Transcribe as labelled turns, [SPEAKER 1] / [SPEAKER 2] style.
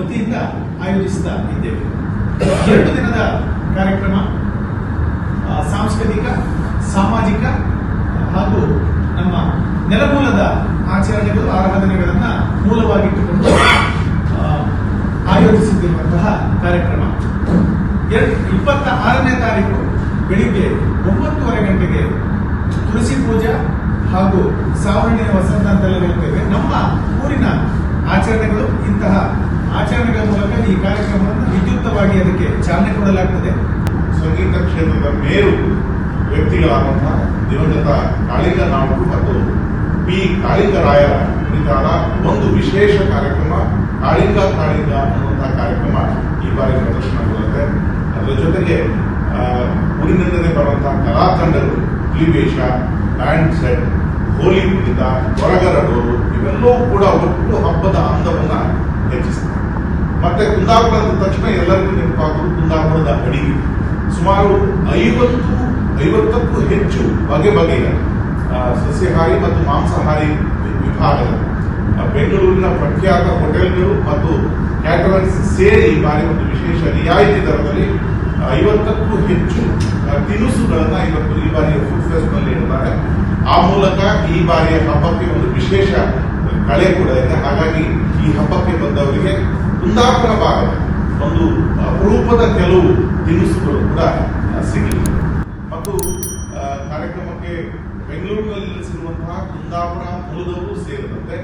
[SPEAKER 1] ವತಿಯಿಂದ ಆಯೋಜಿಸ್ತಾ ಇದ್ದೇವೆ. ಎರಡು ದಿನದ ಕಾರ್ಯಕ್ರಮ ಸಾಂಸ್ಕೃತಿಕ, ಸಾಮಾಜಿಕ, ಹಾಗೂ ನಮ್ಮ ನೆಲಮೂಲದ ಆಚರಣೆಗಳು ಆರಾಧನೆಗಳನ್ನು ಮೂಲವಾಗಿಟ್ಟುಕೊಂಡು ಆಯೋಜಿಸುತ್ತಿರುವಂತಹ ಕಾರ್ಯಕ್ರಮ. ಇಪ್ಪತ್ತ ಆರನೇ ತಾರೀಕು ಬೆಳಿಗ್ಗೆ ಒಂಬತ್ತುವರೆ ಗಂಟೆಗೆ ತುಳಸಿ ಪೂಜಾ ಹಾಗೂ ಸಾವರ್ಣಿಯ ವಸಂತ ಅಂತೆಲ್ಲ ಹೇಳ್ತೇವೆ. ನಮ್ಮ ಊರಿನ ಆಚರಣೆಗಳು ಆಚರಣೆಗಳ ಮೂಲಕ ಈ ಕಾರ್ಯಕ್ರಮವನ್ನು ವಿದ್ಯುಕ್ತವಾಗಿ ಅದಕ್ಕೆ ಚಾಲನೆ ಕೊಡಲಾಗ್ತದೆ.
[SPEAKER 2] ಸಂಗೀತ ಕ್ಷೇತ್ರದ ಮೇರು ವ್ಯಕ್ತಿಗಳಾದಂತಹ ದಿವಂಗತ ಕಾಳಿಕ ನಾಡು ಮತ್ತು ಪಿ. ಕಾಳಿಂಗರಾಯರ ಕುರಿತಾದ ಒಂದು ವಿಶೇಷ ಕಾರ್ಯಕ್ರಮ, ಕಾಳಿಕ ಕಾಳಿಂಗ ಅನ್ನುವಂತಹ ಕಾರ್ಯಕ್ರಮ ಈ ಬಾರಿ ಪ್ರದರ್ಶನಗೊಳ್ಳುತ್ತೆ ಅದರ ಜೊತೆಗೆ ಊರಿನಿಂದಲೇ ಬರುವಂತಹ ಕಲಾ ತಂಡಗಳು ಹುಲಿವೇಷ ಬ್ಯಾಂಡ್ ಸೆಟ್, ಹೋಲಿ ಕುಣಿತ ಹೊರಗರಡೋರು ಇವೆಲ್ಲವೂ ಕೂಡ ಒಟ್ಟು ಹಬ್ಬದ ಅಂದವನ್ನ ಮತ್ತೆ ಕುಂದಾಪುರ ಅಂದ ತಕ್ಷಣ ಎಲ್ಲರಿಗೂ ನೆನಪಾಗುವುದು ಕುಂದಾಪುರದ ಅಡಿಗೆ ಸುಮಾರು ಐವತ್ತು, ಐವತ್ತಕ್ಕೂ ಹೆಚ್ಚು ಬಗೆ ಬಗೆಯ ಸಸ್ಯಹಾರಿ ಮತ್ತು ಮಾಂಸಾಹಾರಿ ವಿಭಾಗದ ಬೆಂಗಳೂರಿನ ಪ್ರಖ್ಯಾತ ಹೋಟೆಲ್ಗಳು ಮತ್ತು ಕ್ಯಾಟರರ್ಸ್ ಸೇರಿ ಈ ಬಾರಿ ಒಂದು ವಿಶೇಷ ರಿಯಾಯಿತಿ ದರದಲ್ಲಿ ಐವತ್ತಕ್ಕೂ ಹೆಚ್ಚು ತಿನಿಸುಗಳನ್ನು ಇವತ್ತು ಈ ಬಾರಿಯ ಫುಡ್ ಫೆಸ್ಟ್ನಲ್ಲಿ ಇಡ್ತಾರೆ. ಆ ಮೂಲಕ ಈ ಬಾರಿಯ ಹಬ್ಬಕ್ಕೆ ಒಂದು ವಿಶೇಷ ಕಳೆ ಕೂಡ ಇದೆ. ಹಾಗಾಗಿ ಈ ಹಬ್ಬಕ್ಕೆ ಬಂದವರಿಗೆ ಕುಂದಾಪುರ ಭಾಗ ಒಂದು ಅಪರೂಪದ ಕೆಲವು ತಿನಿಸುಗಳು ಕೂಡ ಸಿಗಲಿಲ್ಲ ಮತ್ತು ಕಾರ್ಯಕ್ರಮಕ್ಕೆ ಬೆಂಗಳೂರಿನಲ್ಲಿ ನೆಲೆಸಿರುವಂತಹ ಕುಂದಾಪುರ ಮೂಲದವರು ಸೇರಿದಂತೆ